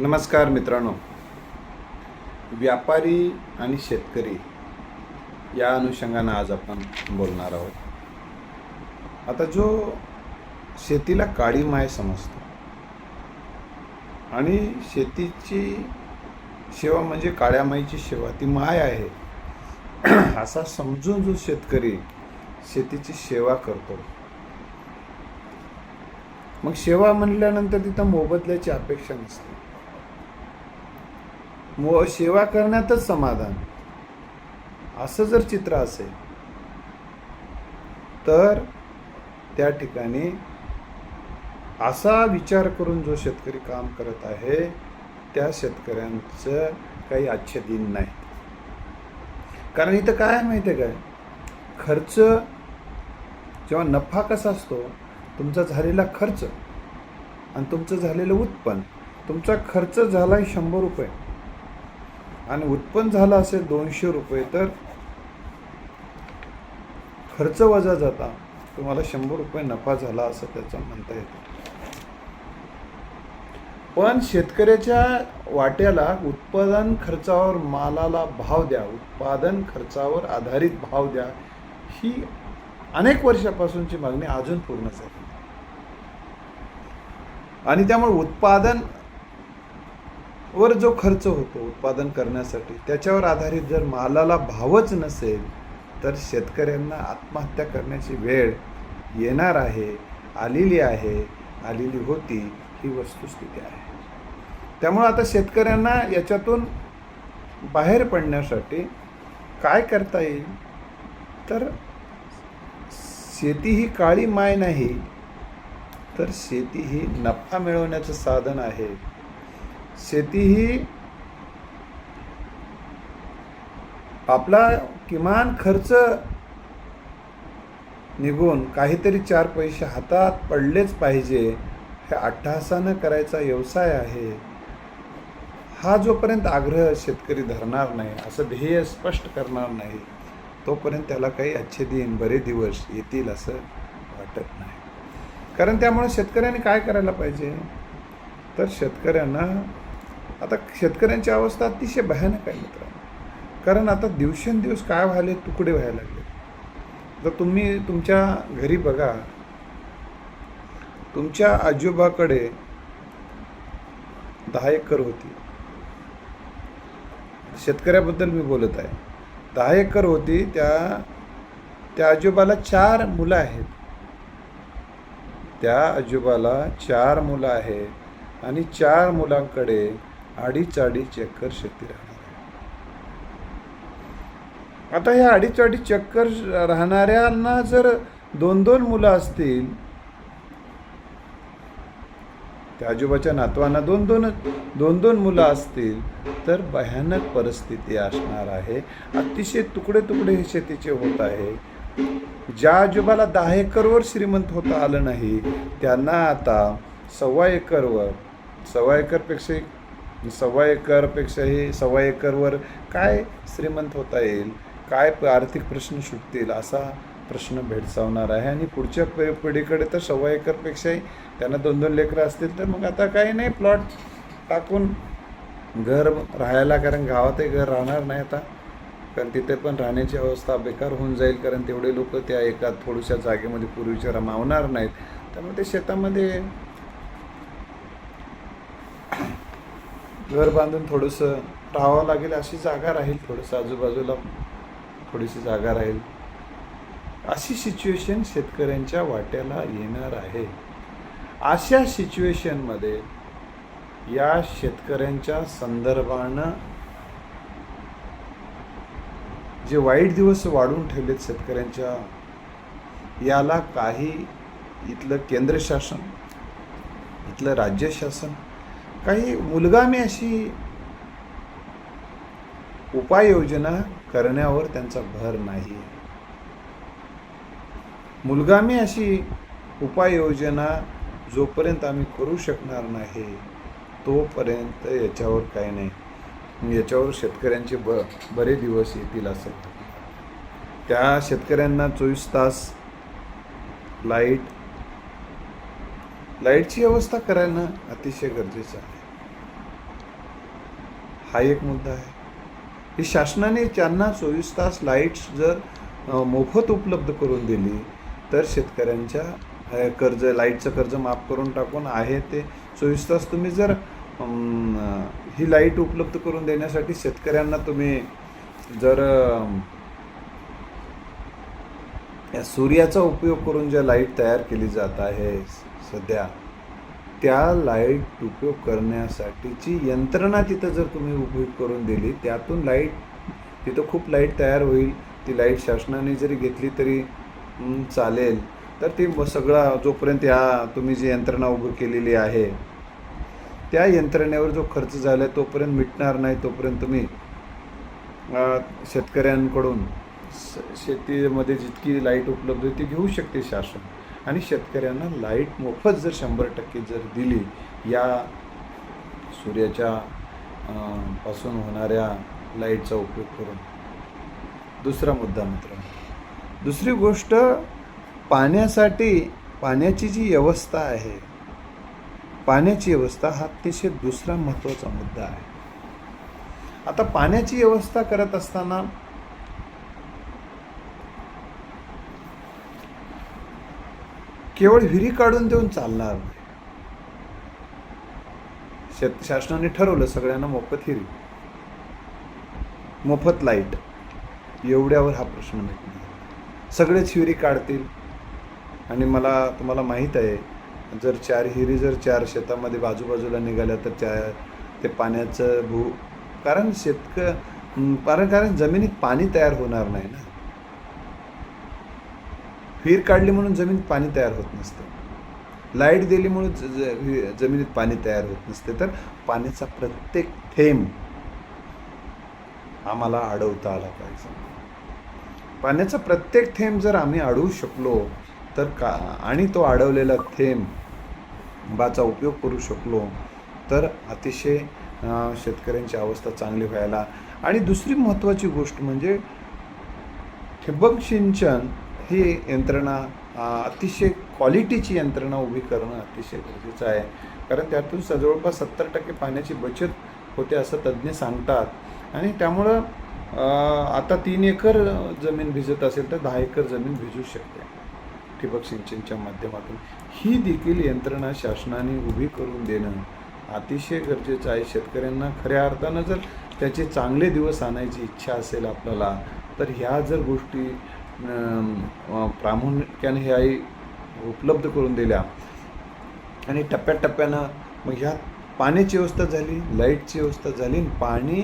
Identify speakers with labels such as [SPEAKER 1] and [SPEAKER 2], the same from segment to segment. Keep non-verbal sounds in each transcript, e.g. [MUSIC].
[SPEAKER 1] नमस्कार मित्रांनो. व्यापारी आणि शेतकरी या अनुषंगानं आज आपण बोलणार आहोत. आता जो शेतीला काळी माय समजतो आणि शेतीची सेवा म्हणजे काळ्या माईची सेवा ती माय आहे. [CLEARS THROAT] असा समजून जो शेतकरी शेतीची सेवा करतो मग सेवा म्हटल्यानंतर तिथं मोबदल्याची अपेक्षा नसते. व सेवा करण्यातच समाधान. असं जर चित्र असेल तर त्या ठिकाणी असा विचार करून जो शेतकरी काम करत आहे त्या शेतकऱ्यांचं काही आजचे दिन नाही. कारण इथं काय आहे माहिती आहे काय? खर्च जेव्हा नफा कसा असतो तुमचा झालेला खर्च आणि तुमचं झालेलं उत्पन्न तुमचा खर्च झाला आहे शंभर रुपये. आणि उत्पन्न झालं असेल दोनशे रुपये तर खर्च वजा जाता. तुम्हाला शंभर रुपये नफा झाला असं त्याचं म्हणता येतं. पण शेतकऱ्याच्या वाट्याला उत्पादन खर्चावर मालाला भाव द्या. उत्पादन खर्चावर आधारित भाव द्या. ही अनेक वर्षापासूनची मागणी अजून पूर्ण झाली. आणि त्यामुळे उत्पादन वर जो खर्च होतो उत्पादन करण्यासाठी त्याच्यावर आधारित जर मालाला भावच नसेल तर शेतकऱ्यांना आत्महत्या करण्याची वेळ येणार आहे आलेली आहे आलेली होती ही वस्तुस्थिती आहे. त्यामुळं आता शेतकऱ्यांना याच्यातून बाहेर पडण्यासाठी काय करता येईल? तर शेती ही काळी माय नाही तर शेती ही नफा मिळवण्याचं साधन आहे. शेती ही आपला किमान खर्च निघून काहीतरी चार पैसे हातात पडलेच पाहिजे हे अट्टहासानं करायचा व्यवसाय आहे. हा जोपर्यंत आग्रह शेतकरी धरणार नाही असं ध्येय स्पष्ट करणार नाही तोपर्यंत त्याला काही अच्छे दिन बरे दिवस येतील असं वाटत नाही. कारण त्यामुळे शेतकऱ्यांनी काय करायला पाहिजे? तर शेतकऱ्यांना आता शेतकऱ्यांची अवस्था अतिशय भयानक आहे मित्रांनो. कारण आता दिवसेंदिवस काय व्हायले तुकडे व्हायला लागले. तर तुम्ही तुमच्या घरी बघा तुमच्या आजोबाकडे दहा एकर होती. शेतकऱ्याबद्दल मी बोलत आहे. दहा एकर होती त्या त्या आजोबाला चार मुलं आहेत. त्या आजोबाला चार मुलं आहेत आणि चार मुलांकडे अडीच अडीच चक्कर शेती राहणार आहे. आता ह्या अडीच अडीच चक्कर राहणाऱ्यांना जर दोन दोन मुलं असतील त्या आजोबाच्या नातवांना दोन दोन दोन दोन मुलं असतील तर भयानक परिस्थिती असणार आहे. अतिशय तुकडे तुकडे हे शेतीचे होत आहे. ज्या आजोबाला दहा एकरवर श्रीमंत होता आलं नाही त्यांना आता सव्वा एकरवर सव्वा एकरपेक्षा सव्वा एकरपेक्षाही सव्वा एकरवर काय श्रीमंत होता येईल? काय प- आर्थिक प्रश्न सुटतील असा प्रश्न भेडसावणार आहे. आणि पुढच्या पि पिढीकडे तर सव्वा एकरपेक्षाही त्यांना दोन दोन लेकरं असतील तर मग आता काही नाही प्लॉट टाकून घर राहायला कारण गावातही घर राहणार नाही आता. कारण तिथे पण राहण्याची अवस्था बेकार होऊन जाईल कारण तेवढे लोक त्या एका थोड्याशा जागेमध्ये पूर्वीच्या रमावणार नाहीत. त्यामुळे ते शेतामध्ये घर बांधून थोडंसं राहावं लागेल अशी जागा राहील थोडंसं आजूबाजूला थोडीशी जागा राहील. अशी सिच्युएशन शेतकऱ्यांच्या वाट्याला येणार आहे. अशा सिच्युएशनमध्ये या शेतकऱ्यांच्या संदर्भानं जे वाईट दिवस वाढून ठेवलेत शेतकऱ्यांच्या याला काही इथलं केंद्र शासन इथलं राज्य शासन काही मुलगामी अशी उपाययोजना करण्यावर त्यांचा भर नाही. मुलगामी अशी उपाययोजना जोपर्यंत आम्ही करू शकणार नाही तोपर्यंत याच्यावर काही नाही. याच्यावर शेतकऱ्यांचे ब बरे दिवस येतील असं. त्या शेतकऱ्यांना चोवीस तास लाइट लाईटची व्यवस्था करणं अतिशय गरजेचं आहे. हा एक मुद्दा आहे. की शासनाने त्यांना चोवीस तास लाईट्स जर मोफत उपलब्ध करून दिली तर शेतकऱ्यांच्या कर्ज लाईटचं कर्ज माफ करून टाकून आहे ते चोवीस तास तुम्ही जर ही लाइट उपलब्ध करून देण्यासाठी शेतकऱ्यांना तुम्ही जर या सूर्याचा उपयोग करून ज्या लाइट तयार केली जात आहे सध्या त्या लाइट उपयोग करण्यासाठीची यंत्रणा तिथं जर तुम्ही उपयोग करून दिली त्यातून लाइट तिथं खूप लाइट तयार होईल. ती लाइट शासनाने जरी घेतली तरी चालेल. तर ती सगळा जोपर्यंत या तुम्ही जी यंत्रणा उभी केलेली आहे त्या यंत्रणेवर जो खर्च झाला आहे तोपर्यंत मिटणार नाही तोपर्यंत तुम्ही शेतकऱ्यांकडून स- शेतीमध्ये जितकी लाइट उपलब्ध आहे ती घेऊ शकते शासन. आणि शेतकऱ्यांना लाइट मोफत जर शंभर टक्के जर दिली या सूर्याच्या पासून होणाऱ्या लाईटचा उपयोग करून. दुसरा मुद्दा मित्र. दुसरी गोष्ट पाण्यासाठी पाण्याची जी व्यवस्था आहे पाण्याची व्यवस्था हा अतिशय दुसरा महत्त्वाचा मुद्दा आहे. आता पाण्याची व्यवस्था करत असताना केवळ विहिरी काढून देऊन चालणार नाही. शेत शासनाने ठरवलं सगळ्यांना मोफत हिरी मोफत लाइट. एवढ्यावर हा प्रश्न नाही. सगळेच हिरी काढतील. आणि मला तुम्हाला माहीत आहे जर चार हिरी जर चार शेतामध्ये बाजूबाजूला निघाल्या तर त्या ते पाण्याचं भू कारण शेतक कारण कारण जमिनीत पाणी तयार होणार नाही ना. विहीर काढली म्हणून जमिनीत पाणी तयार होत नसतं. लाइट दिली म्हणून ज- ज- वि- जमिनीत पाणी तयार होत नसते. तर पाण्याचा प्रत्येक थेंब आम्हाला अडवता आला पाहिजे. पाण्याचा प्रत्येक थेंब जर आम्ही अडवू शकलो तर का आणि तो अडवलेला थेंब बाचा उपयोग करू शकलो तर अतिशय शेतकऱ्यांची अवस्था चांगली व्हायला. आणि दुसरी महत्त्वाची गोष्ट म्हणजे ठिबक सिंचन ही यंत्रणा अतिशय क्वालिटीची यंत्रणा उभी करणं अतिशय गरजेचं आहे. कारण त्यातून जवळपास सत्तर टक्के पाण्याची बचत होते असं तज्ज्ञ सांगतात. आणि त्यामुळं आता तीन एकर जमीन भिजत असेल तर दहा एकर जमीन भिजू शकते ठिबक सिंचनच्या माध्यमातून. ही देखील यंत्रणा शासनाने उभी करून देणं अतिशय गरजेचं आहे. शेतकऱ्यांना खऱ्या अर्थानं जर त्याचे चांगले दिवस आणायची इच्छा असेल आपल्याला तर ह्या जर गोष्टी प्रामुख्याने ह्या आई उपलब्ध करून दिल्या. आणि टप्प्याटप्प्यानं मग ह्या पाण्याची व्यवस्था झाली लाईटची व्यवस्था झाली आणि पाणी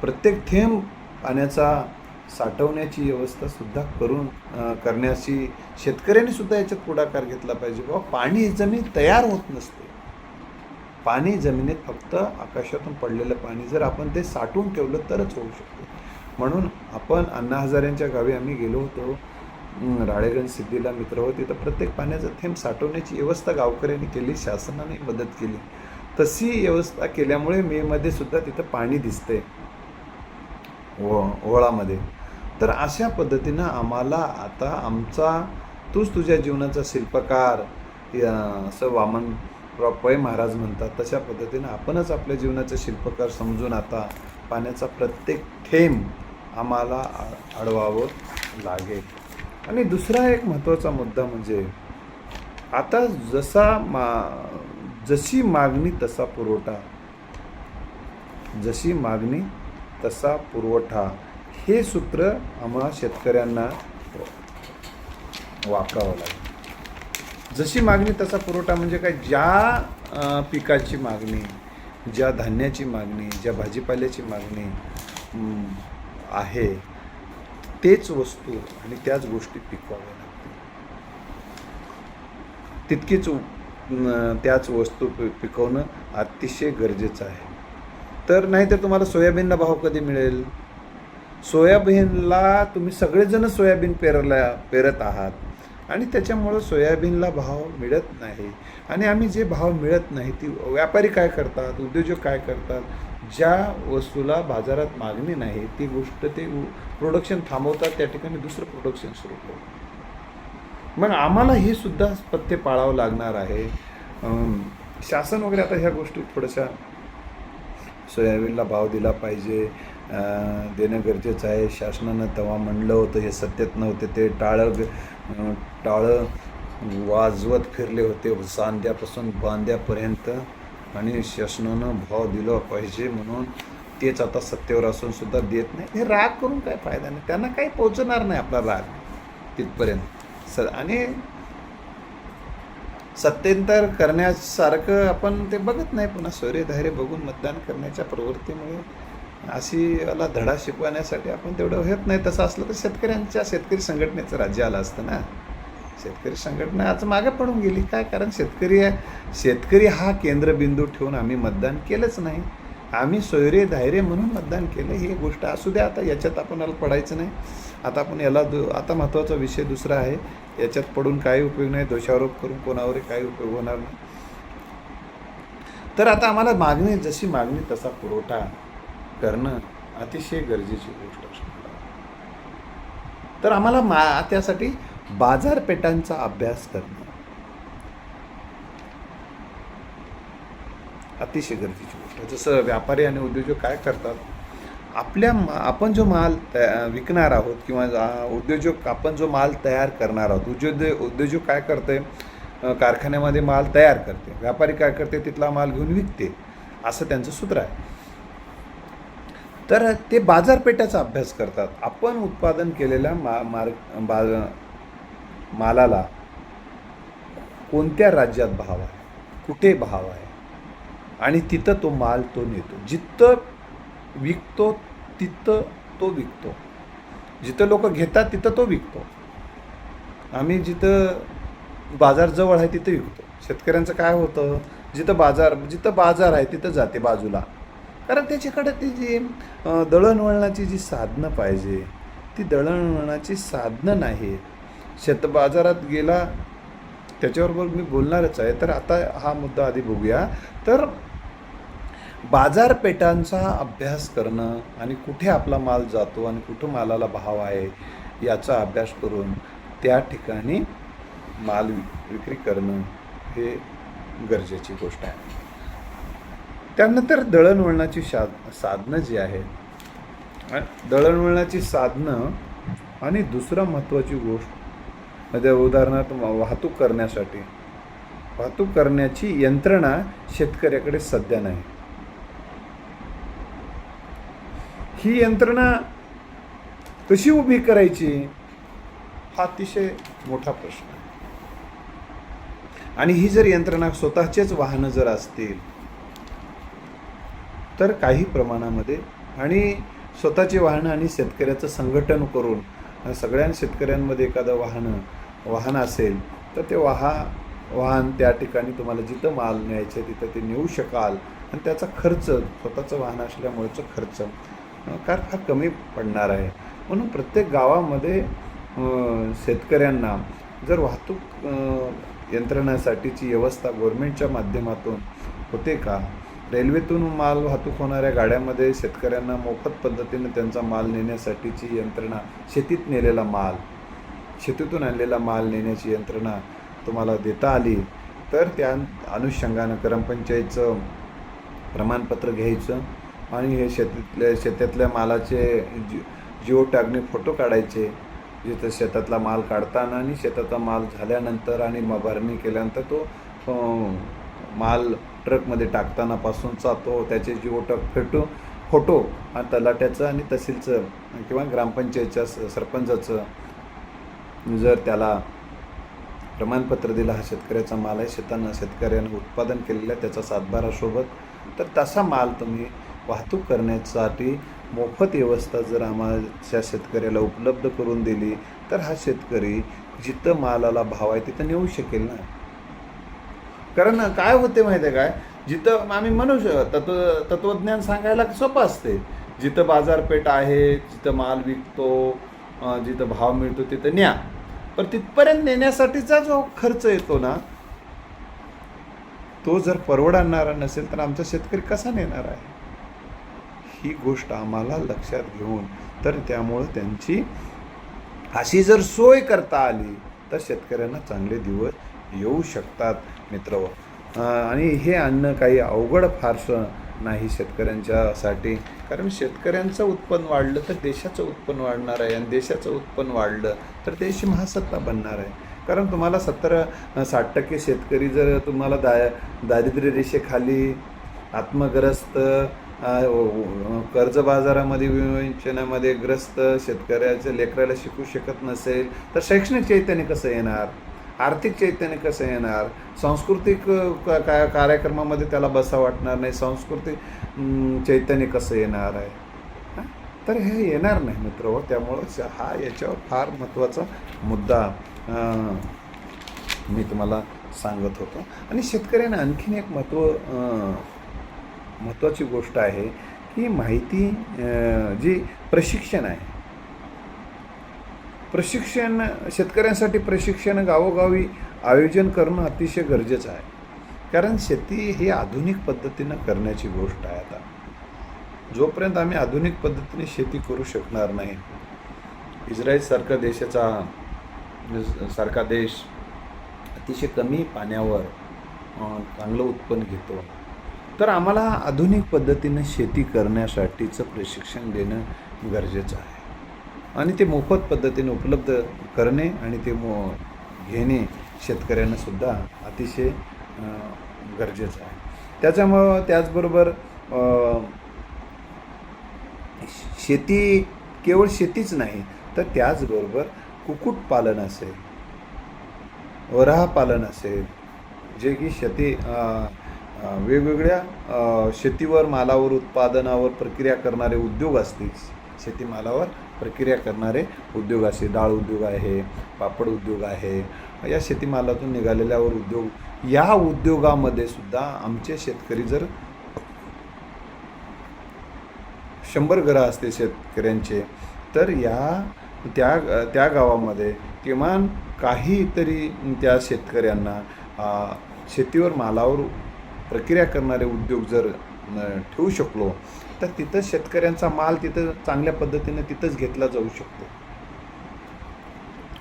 [SPEAKER 1] प्रत्येक थेंब पाण्याचा साठवण्याची व्यवस्थासुद्धा करून करण्याची शेतकऱ्यांनी सुद्धा याच्यात पुढाकार घेतला पाहिजे. बाबा पाणी जमीन तयार होत नसते. पाणी जमिनीत फक्त आकाशातून पडलेलं पाणी जर आपण ते साठवून ठेवलं तरच होऊ शकते. म्हणून आपण अण्णा हजारेंच्या गावी आम्ही गेलो होतो. राळेगण सिद्धीला मित्र होते. तर प्रत्येक पाण्याचा थेंब साठवण्याची व्यवस्था गावकऱ्यांनी केली शासनाने मदत केली. तशी व्यवस्था केल्यामुळे मेमध्ये सुद्धा तिथं पाणी दिसते ओ ओळामध्ये तर अशा पद्धतीनं आम्हाला आता आमचा तूच तुझ्या जीवनाचा शिल्पकार या असं वामन पै. महाराज म्हणतात तशा पद्धतीनं आपणच आपल्या जीवनाचं शिल्पकार समजून आता पाण्याचा प्रत्येक थेंब आम्हाला अडवावं लागेल. आणि दुसरा एक महत्त्वाचा मुद्दा म्हणजे आता जसा मा जशी मागणी तसा पुरवठा. जशी मागणी तसा पुरवठा. हे सूत्र आम्हाला शेतकऱ्यांना वापरावं लागेल. जशी मागणी तसा पुरवठा म्हणजे काय? ज्या पिकाची मागणी ज्या धान्याची मागणी ज्या भाजीपाल्याची मागणी आहे तेच वस्तू आणि त्याच गोष्टी पिकवाव्या लागतील. तितकीच त्याच वस्तू पि- पिकवणं अतिशय गरजेचं आहे. तर नाहीतर तुम्हाला सोयाबीनला भाव कधी मिळेल? सोयाबीनला तुम्ही सगळेजण सोयाबीन पेरला पेरत आहात आणि त्याच्यामुळं सोयाबीनला भाव मिळत नाही. आणि आम्ही जे भाव मिळत नाही ती व्यापारी काय करतात उद्योजक काय करतात ज्या वस्तूला बाजारात मागणी नाही ती गोष्ट ते प्रोडक्शन थांबवतात त्या ठिकाणी दुसरं प्रोडक्शन सुरू करतात. मग आम्हाला हे सुद्धा पथ्य पाळावं लागणार आहे. शासन वगैरे आता ह्या गोष्टी थोड्याशा सोयाबीनला भाव दिला पाहिजे. देणं गरजेचं आहे. शासनानं तेव्हा म्हणलं होतं हे सत्यात नव्हते ते टाळं टाळं वाजवत फिरले होते सांध्यापासून बांध्यापर्यंत. आणि शासनानं भाव दिला पाहिजे म्हणून तेच आता सत्तेवर असून सुद्धा देत नाही. हे राग करून काय फायदा नाही. त्यांना काही पोचणार नाही आपला राग तिथपर्यंत. स आणि सत्तेंतर करण्यासारखं आपण ते बघत नाही. पुन्हा सूर्यधारे बघून मतदान करण्याच्या प्रवृत्तीमुळे अशी याला धडा शिकवण्यासाठी आपण तेवढं होत नाही. तसं असलं तर शेतकऱ्यांच्या शेतकरी संघटनेचं राज्य आलं असतं ना. शेतकरी संघटना आज मागे पडून गेली. काय कारण? शेतकरी शेतकरी हा केंद्रबिंदू ठेवून आम्ही मतदान केलंच नाही. आम्ही सोयरे धायरे म्हणून मतदान केलं. ही गोष्ट असू द्या. आता याच्यात आपणाला पडायचं नाही. आता आपण याला दु आता महत्त्वाचा विषय दुसरा आहे. याच्यात पडून काही उपयोग नाही. दोषारोप करून कोणावरही काही उपयोग होणार नाही. तर आता आम्हाला मागणी जशी मागणी तसा पुरवठा करणं अतिशय गरजेची गोष्ट असणार तर आम्हाला मा त्यासाठी बाजारपेठांचा अभ्यास करणं. अतिशय गरजेची गोष्ट. आहे जसं व्यापारी आणि उद्योजक काय करतात? आपल्या मा- आपण जो माल तया विकणार आहोत किंवा उद्योजक आपण जो माल तयार करणार आहोत उद्योग उद्योजक काय करते कारखान्यामध्ये माल तयार करते. व्यापारी काय करते? तिथला माल घेऊन विकते. असं त्यांचं सूत्र आहे. तर ते बाजारपेठाचा अभ्यास करतात. आपण उत्पादन केलेल्या मा मार्ग बा मालाला कोणत्या राज्यात भाव आहे? कुठे भाव आहे? आणि तिथं तो माल तो नेतो. जिथं विकतो तिथं तो विकतो. जिथं लोक घेतात तिथं तो विकतो. आम्ही जिथं बाजार जवळ आहे तिथं विकतो. शेतकऱ्यांचं काय होतं? जिथं बाजार जिथं बाजार आहे तिथं जाते बाजूला. कारण त्याच्याकडे ती जी दळणवळणाची जी साधनं पाहिजे ती दळणवळणाची साधनं नाहीत शेत बाजारात गेला त्याच्याबरोबर मी बोलणारच आहे. तर आता हा मुद्दा आधी बघूया. तर बाजारपेठांचा अभ्यास करणं आणि कुठे आपला माल जातो आणि कुठं मालाला भाव आहे याचा अभ्यास करून त्या ठिकाणी माल विक्री करणं हे गरजेची गोष्ट आहे. त्यानंतर दळणवळणाची शा साधनं जी आहेत दळणवळणाची साधनं आणि दुसरं महत्त्वाची गोष्ट म्हणजे उदाहरणार्थ वाहतूक करण्यासाठी. वाहतूक करण्याची यंत्रणा शेतकऱ्याकडे सध्या नाही. ही यंत्रणा कशी उभी करायची? हा अतिशय मोठा प्रश्न आहे. आणि ही जर यंत्रणा स्वतःचेच वाहनं जर असतील तर काही प्रमाणामध्ये आणि स्वतःची वाहनं आणि शेतकऱ्याचं संघटन करून सगळ्या शेतकऱ्यांमध्ये एखादं वाहनं वाहन असेल तर ते वाहा वाहन त्या ठिकाणी तुम्हाला जिथं माल न्यायचं आहे तिथं ते नेऊ शकाल. आणि त्याचा खर्च स्वतःचं वाहन असल्यामुळेचा खर्च फार फार कमी पडणार आहे. म्हणून प्रत्येक गावामध्ये शेतकऱ्यांना जर वाहतूक यंत्रणासाठीची व्यवस्था गव्हर्मेंटच्या माध्यमातून होते का? रेल्वेतून माल वाहतूक होणाऱ्या गाड्यामध्ये शेतकऱ्यांना मोफत पद्धतीने त्यांचा माल नेण्यासाठीची यंत्रणा शेतीत नेलेला माल शेतीतून आणलेला माल नेण्याची यंत्रणा तुम्हाला देता आली तर त्या अनुषंगानं ग्रामपंचायतचं प्रमाणपत्र घ्यायचं आणि हे शेतीतल्या शेतातल्या मालाचे जि जिओ टॅगने फोटो काढायचे जिथं शेतातला माल काढताना आणि शेतातला माल झाल्यानंतर आणि म भरणी केल्यानंतर तो माल ट्रकमध्ये टाकतानापासूनचा तो त्याचे जीवटक फेटो फोटो आणि तलाट्याचं आणि तहसीलचं किंवा ग्रामपंचायतच्या स- सरपंचाचं जर त्याला प्रमाणपत्र दिलं हा शेतकऱ्याचा माल आहे शेतानं शेतकऱ्यानं उत्पादन केलेलं आहे त्याचा सातबारासोबत तर तसा माल तुम्ही वाहतूक करण्यासाठी मोफत व्यवस्था जर आम्हाला शेतकऱ्याला उपलब्ध करून दिली तर हा शेतकरी जिथं मालाला भाव आहे तिथं नेऊ शकेल ना? कारण काय होते माहिती आहे काय? जिथं आम्ही म्हणू श- तत्व तत्वज्ञान सांगायला सोपं असते. जिथं बाजारपेठ आहे जिथं माल विकतो जिथं भाव मिळतो तिथं न्या. पण तिथपर्यंत नेण्यासाठीचा जो खर्च येतो ना तो जर परवडणारा नसेल तर आमचा शेतकरी कसा नेणार आहे? ही गोष्ट आम्हाला लक्षात घेऊन तर त्यामुळं त्यांची अशी जर सोय करता आली तर शेतकऱ्यांना चांगले दिवस येऊ शकतात. मित्र. आणि हे आणणं काही अवघड फारसं नाही शेतकऱ्यांच्यासाठी. कारण शेतकऱ्यांचं उत्पन्न वाढलं तर देशाचं उत्पन्न वाढणार आहे आणि देशाचं उत्पन्न वाढलं तर देश महासत्ता बनणार आहे. कारण तुम्हाला सत्तर साठ टक्के शेतकरी जर तुम्हाला दा दारिद्र्य रेषेखाली आत्मग्रस्त कर्ज बाजारामध्ये विवंचनामध्ये ग्रस्त शेतकऱ्याच्या लेकराला शिकू शकत नसेल तर शैक्षणिक चैतन्य कसं येणार? आर्थिक चैतन्य कसं येणार? सांस्कृतिक का- काय कार्यक्रमामध्ये त्याला बसा वाटणार नाही. सांस्कृतिक चैतन्य कसं येणार आहे? तर हे येणार नाही मित्र हो. त्यामुळं हा याच्यावर फार महत्त्वाचा मुद्दा मी तुम्हाला सांगत होतो. आणि शेतकऱ्यांना आणखीन एक महत्त्व महत्त्वाची गोष्ट आहे की माहिती जी प्रशिक्षण आहे प्रशिक्षण शेतकऱ्यांसाठी प्रशिक्षण गावोगावी आयोजन करणं अतिशय गरजेचं आहे. कारण शेती ही आधुनिक पद्धतीनं करण्याची गोष्ट आहे आता. जोपर्यंत आम्ही आधुनिक पद्धतीने शेती करू शकणार नाही इस्रायल देशाचा सारखा देश अतिशय कमी पाण्यावर चांगलं उत्पन्न घेतो तर आम्हाला आधुनिक पद्धतीनं शेती करण्यासाठीचं प्रशिक्षण देणं गरजेचं आहे. आणि ते मोफत पद्धतीने उपलब्ध करणे आणि ते मो घेणे शेतकऱ्यांनासुद्धा अतिशय गरजेचं आहे. त्याच्यामुळं त्याचबरोबर शेती केवळ शेतीच नाही तर त्याचबरोबर कुक्कुटपालन असेल वराहपालन असेल जे की शेती वेगवेगळ्या शेतीवर मालावर उत्पादनावर प्रक्रिया करणारे उद्योग असतील शेतीमालावर प्रक्रिया करणारे उद्योग असे डाळ उद्योग आहे पापड उद्योग आहे या शेतीमालातून निघालेल्यावर उद्योग या उद्योगामध्ये सुद्धा आमचे शेतकरी जर शंभर घरं असते शेतकऱ्यांचे तर या त्या त्या गावामध्ये किमान काहीतरी त्या शेतकऱ्यांना शेतीवर मालावर प्रक्रिया करणारे उद्योग जर ठेवू शकलो तर तिथं शेतकऱ्यांचा माल तिथं चांगल्या पद्धतीने तिथंच घेतला जाऊ शकतो.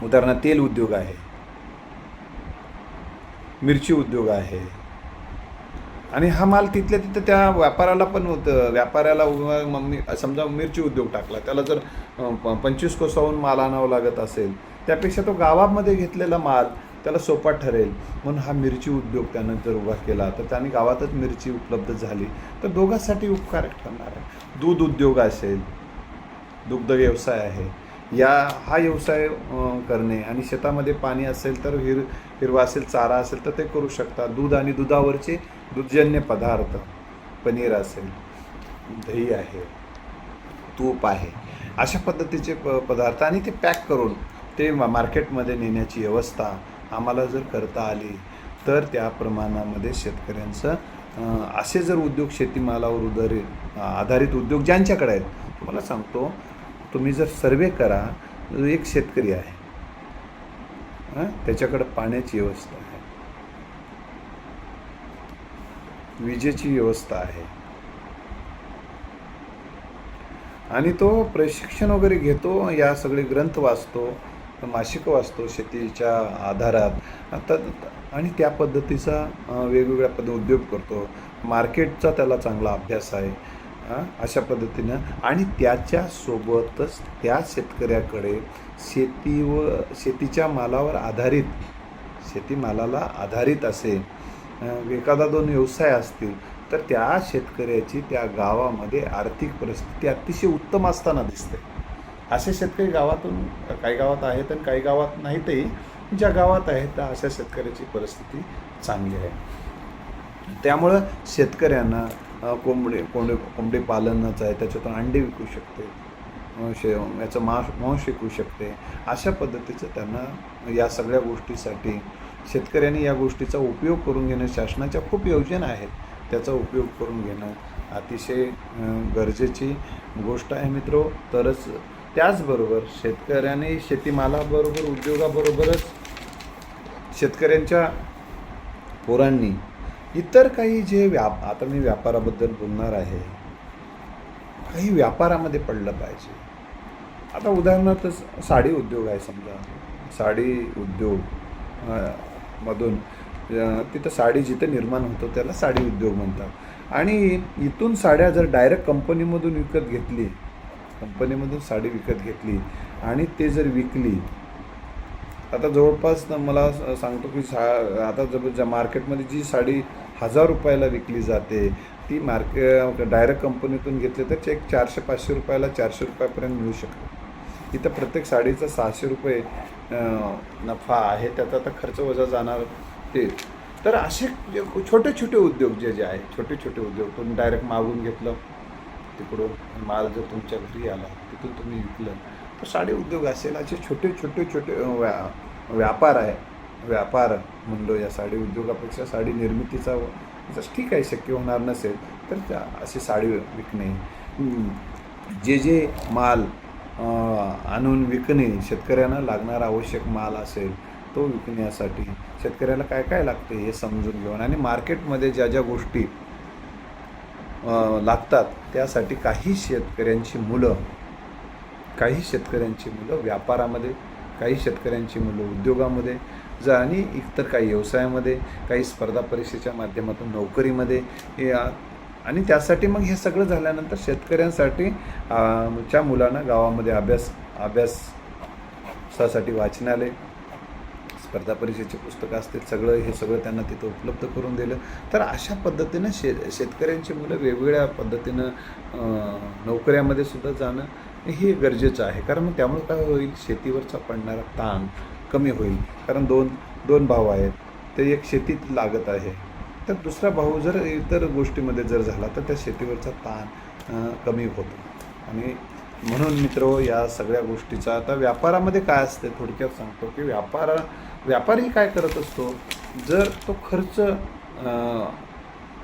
[SPEAKER 1] उदाहरणार्थ तेल उद्योग आहे. मिरची उद्योग आहे. आणि हा माल तिथल्या तिथं त्या व्यापाराला पण होतं. व्यापाऱ्याला मम्मी समजा मिरची उद्योग टाकला त्याला जर प- पंचवीस कोसाहून माल आणावं लागत असेल त्यापेक्षा तो गावामध्ये घेतलेला माल त्याला सोपा ठरेल. म्हणून हा मिरची उद्योग त्यानं जर उभा केला. तर त्याने गावातच मिरची उपलब्ध झाली. तर दोघांसाठी उपकारक ठरणार आहे. दूध उद्योग असेल दुग्ध व्यवसाय आहे. या हा व्यवसाय करणे आणि शेतामध्ये पाणी असेल तर हिर हिरवा असेल चारा असेल तर ते करू शकता. दूध आणि दुधावरचे दुधजन्य पदार्थ पनीर असेल दही आहे तूप आहे अशा पद्धतीचे प पदार्थ आणि ते पॅक करून ते मार्केटमध्ये नेण्याची व्यवस्था आम्हाला जर करता आली तर त्या प्रमाणामध्ये शेतकऱ्यांचं असे जर उद्योग शेतीमालावर उधारित आधारित उद्योग ज्यांच्याकडे आहेत तुम्हाला सांगतो तुम्ही जर सर्वे करा एक शेतकरी आहे. त्याच्याकडं त्याच्याकडे पाण्याची व्यवस्था आहे. विजेची व्यवस्था आहे. आणि तो प्रशिक्षण वगैरे घेतो या सगळे ग्रंथ वाचतो मासिकं वाचतो शेतीच्या आधारात. आता आणि त्या पद्धतीचा वेगवेगळ्या पद्ध उद्योग करतो. मार्केटचा त्याला चांगला अभ्यास आहे अशा पद्धतीनं. आणि त्याच्यासोबतच त्या शेतकऱ्याकडे शेती व शेतीच्या मालावर आधारित शेतीमालाला आधारित असेल एखादा दोन व्यवसाय असतील तर त्या शेतकऱ्याची त्या गावामध्ये आर्थिक परिस्थिती अतिशय उत्तम असताना दिसते. असे शेतकरी गावातून काही गावात आहेत आणि काही गावात नाहीतही ज्या गावात आहेत त्या अशा शेतकऱ्याची परिस्थिती चांगली आहे. त्यामुळं शेतकऱ्यांना कोंबडी कोंबडी कोंबडी पालनच आहे त्याच्यातून अंडे विकू शकते शे याचं मांस मांस विकू शकते. अशा पद्धतीचं त्यांना या सगळ्या गोष्टीसाठी शेतकऱ्यांनी या गोष्टीचा उपयोग करून घेणं शासनाच्या खूप योजना आहेत. त्याचा उपयोग करून घेणं अतिशय गरजेची गोष्ट आहे मित्रो. तरच त्याचबरोबर शेतकऱ्याने शेतीमालाबरोबर उद्योगाबरोबरच शेतकऱ्यांच्या पोरांनी इतर काही जे व्याप आता मी व्यापाराबद्दल बोलणार आहे काही व्यापारामध्ये पडलं पाहिजे. आता उदाहरणार्थ साडी उद्योग आहे समजा. साडी उद्योग मधून तिथं साडी जिथं निर्माण होतो त्याला साडी उद्योग म्हणतात. आणि इथून साड्या जर डायरेक्ट कंपनीमधून विकत घेतली कंपनीमधून साडी विकत घेतली आणि ते जर विकली आता जवळपास मला सांगतो की सा आता जब ज्या मार्केटमध्ये जी साडी हजार रुपयाला विकली जाते ती मार्के डायरेक्ट कंपनीतून घेतली तर एक चारशे पाचशे रुपयाला चारशे रुपयापर्यंत मिळू शकतो. इथं प्रत्येक साडीचा सहाशे रुपये नफा आहे त्याचा आता खर्च वजा जाणार ते. तर असे छोटे छोटे उद्योग जे जे आहे छोटे छोटे उद्योग तुम्ही डायरेक्ट मागून घेतलं तिकडून माल जर तुमच्या घरी आला तिथून तुम्ही विकलं तर साडी उद्योग असेल असे छोटे छोटे छोटे व्या व्यापार आहे. व्यापार म्हणलो या साडी उद्योगापेक्षा साडी निर्मितीचा जर ठीक आहे शक्य होणार नसेल तर त्या अशी साडी विकणे. जे जे माल आणून विकणे शेतकऱ्यांना लागणारा आवश्यक माल असेल तो विकण्यासाठी शेतकऱ्याला काय काय लागते हे समजून घेऊन आणि मार्केटमध्ये ज्या ज्या गोष्टी लागतात. त्यासाठी काही शेतकऱ्यांची मुलं काही शेतकऱ्यांची मुलं व्यापारामध्ये काही शेतकऱ्यांची मुलं उद्योगामध्ये ज आणि इतर काही व्यवसायामध्ये काही स्पर्धा परीक्षेच्या माध्यमातून नोकरीमध्ये आणि त्यासाठी मग हे सगळं झाल्यानंतर शेतकऱ्यांसाठी च्या मुलांना गावामध्ये अभ्यास अभ्यासासाठी वाचनालय स्पर्धा परीक्षेची पुस्तकं असतील सगळं हे सगळं त्यांना तिथं उपलब्ध करून दिलं. तर अशा पद्धतीनं शे शेतकऱ्यांची मुलं वेगवेगळ्या पद्धतीनं नोकऱ्यामध्ये सुद्धा जाणं हे गरजेचं आहे. कारण मग त्यामुळे काय होईल शेतीवरचा पडणारा ताण कमी होईल. कारण दोन दोन भाऊ आहेत. ते एक शेतीत लागत आहे. तर दुसरा भाऊ जर इतर गोष्टीमध्ये जर झाला तर त्या शेतीवरचा ताण कमी होतो. आणि म्हणून मित्र या सगळ्या गोष्टीचा आता व्यापारामध्ये काय असते थोडक्यात सांगतो की व्यापारा व्यापारी काय करत असतो? जर तो खर्च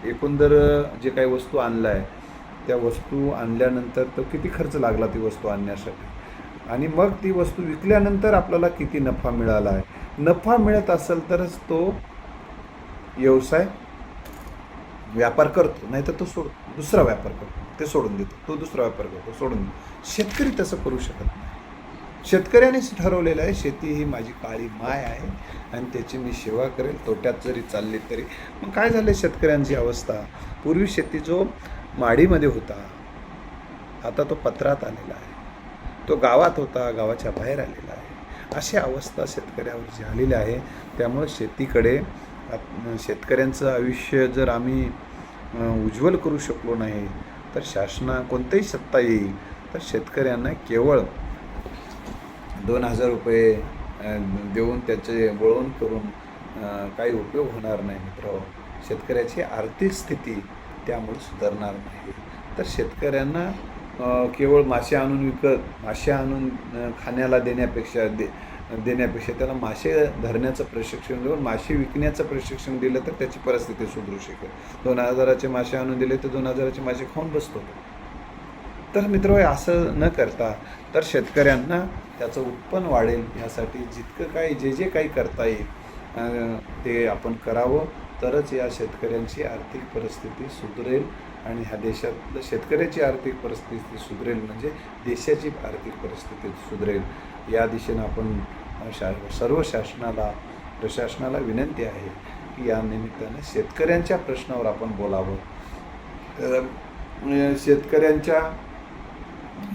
[SPEAKER 1] एकंदर जे काही वस्तू आणला आहे त्या वस्तू आणल्यानंतर तो किती खर्च लागला ती वस्तू आणण्यासाठी? आणि मग ती वस्तू विकल्यानंतर आपल्याला किती नफा मिळाला आहे नफा मिळत असेल तरच तो व्यवसाय व्यापार करतो. नाही तर तो सोड दुसरा व्यापार करतो. ते सोडून देतो. तो दुसरा व्यापार करतो. सोडून देतो. शेतकरी तसं करू शकत नाही. शेतकऱ्यानेच ठरवलेलं आहे शेती ही माझी काळी माय आहे आणि त्याची मी सेवा करेल तोट्यात जरी चालली तरी. मग काय झालं शेतकऱ्यांची अवस्था? पूर्वी शेती जो माडीमध्ये होता आता तो पत्रात आलेला आहे. तो गावात होता गावाच्या बाहेर आलेला आहे. अशी अवस्था शेतकऱ्यावर झालेली आहे. त्यामुळे शेतीकडे शेतकऱ्यांचं आयुष्य जर आम्ही उज्ज्वल करू शकलो नाही तर शासना कोणतीही सत्ता येईल तर शेतकऱ्यांना केवळ दोन हजार रुपये देऊन त्याचे वळवून करून काही उपयोग होणार नाही मित्र शेतकऱ्याची आर्थिक स्थिती त्यामुळे सुधारणार नाही. तर शेतकऱ्यांना केवळ मासे आणून विकत मासे आणून खाण्याला देण्यापेक्षा दे देण्यापेक्षा त्याला मासे धरण्याचं प्रशिक्षण देऊन मासे विकण्याचं प्रशिक्षण दिलं तर त्याची परिस्थिती सुधरू शकेल. दोन हजाराचे मासे आणून दिले तर दोन हजाराचे मासे खाऊन बसतो. तर मित्र असं न करता तर शेतकऱ्यांना त्याचं उत्पन्न वाढेल यासाठी जितकं काय जे जे काही करता येईल ते आपण करावं. तरच या शेतकऱ्यांची आर्थिक परिस्थिती सुधरेल आणि ह्या देशातलं शेतकऱ्याची आर्थिक परिस्थिती सुधरेल म्हणजे देशाची आर्थिक परिस्थिती सुधरेल. या दिशेनं आपण शा सर्व शासनाला प्रशासनाला विनंती आहे की या निमित्तानं शेतकऱ्यांच्या प्रश्नावर आपण बोलावं. तर शेतकऱ्यांच्या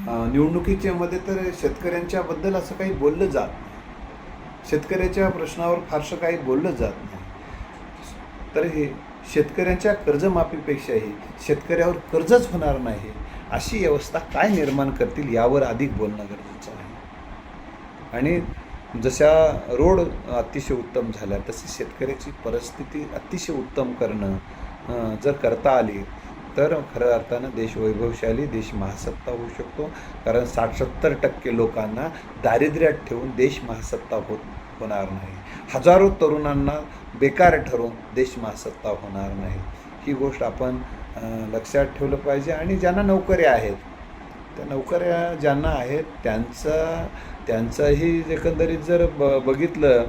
[SPEAKER 1] निवडणुकीच्या मध्ये तर शेतकऱ्यांच्या बद्दल असं काही बोललं जात नाही. शेतकऱ्याच्या प्रश्नावर फारसं काही बोललं जात नाही. तर हे शेतकऱ्यांच्या कर्जमाफीपेक्षाही शेतकऱ्यावर कर्जच होणार नाही अशी व्यवस्था काय निर्माण करतील यावर अधिक बोलणं गरजेचं आहे. आणि जशा रोड अतिशय उत्तम झाल्या तशी शेतकऱ्याची परिस्थिती अतिशय उत्तम करणं जर करता आली तर खऱ्या अर्थानं देश वैभवशाली देश महासत्ता होऊ शकतो. कारण साठ सत्तर टक्के लोकांना दारिद्र्यात ठेवून देश महासत्ता होत होणार नाही. हजारो तरुणांना बेकार ठरवून देश महासत्ता होणार नाही. ही गोष्ट आपण लक्षात ठेवलं पाहिजे. आणि ज्यांना नोकऱ्या आहेत त्या नोकऱ्या ज्यांना आहेत त्यांचा त्यांचंही एकंदरीत जर ब बघितलं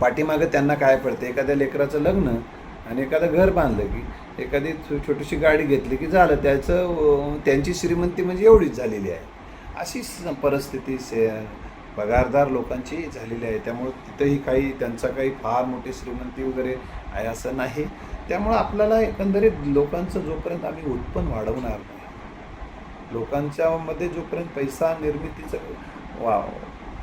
[SPEAKER 1] पाठीमागं त्यांना काय पडतं? एखाद्या लेकराचं लग्न आणि एखादं घर बांधलं की एखादी छो- छोटीशी गाडी घेतली की झालं त्याचं त्यांची श्रीमंती म्हणजे एवढीच झालेली आहे. अशी परिस्थिती से पगारदार लोकांची झालेली आहे. त्यामुळं तिथंही काही त्यांचा काही फार मोठी श्रीमंती वगैरे आहे असं नाही. त्यामुळं आपल्याला एकंदरीत लोकांचं जोपर्यंत आम्ही उत्पन्न वाढवणार नाही लोकांच्यामध्ये जोपर्यंत पैसा निर्मितीचं वा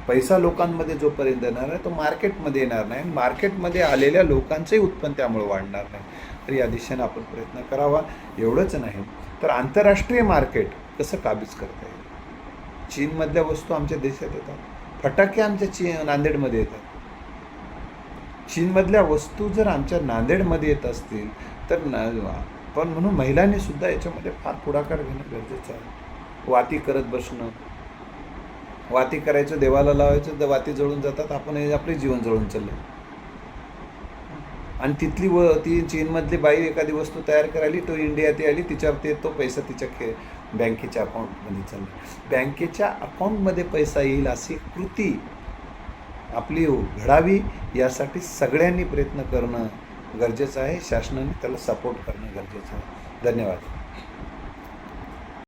[SPEAKER 1] पैसा लोकांमध्ये जोपर्यंत येणार आहे तो मार्केटमध्ये येणार नाही. मार्केटमध्ये आलेल्या लोकांचंही उत्पन्न त्यामुळे वाढणार नाही. तर या दिशेनं आपण प्रयत्न करावा एवढंच नाही. तर आंतरराष्ट्रीय मार्केट कसं काबीज करता येईल चीनमधल्या वस्तू आमच्या देशात येतात. फटाके आमच्या ची नांदेडमध्ये येतात. चीनमधल्या वस्तू जर आमच्या नांदेडमध्ये येत असतील तर ना पण म्हणून महिलांनी सुद्धा याच्यामध्ये फार पुढाकार घेणं गरजेचं आहे. वाती करत बसणं. वाती करायचं देवाला लावायचं तर वाती जळून जातात आपण हे आपले जीवन जळून चाललं आणि तिथली व ती चीनमधली बाई एखादी वस्तू तयार करायली तो इंडियात आली तिच्यावर ते तो पैसा तिच्या खे बँकेच्या अकाउंटमध्ये चालला. बँकेच्या अकाउंटमध्ये पैसा येईल अशी कृती आपली घडावी यासाठी सगळ्यांनी प्रयत्न करणं गरजेचं आहे. शासनाने त्याला सपोर्ट करणं गरजेचं आहे. धन्यवाद.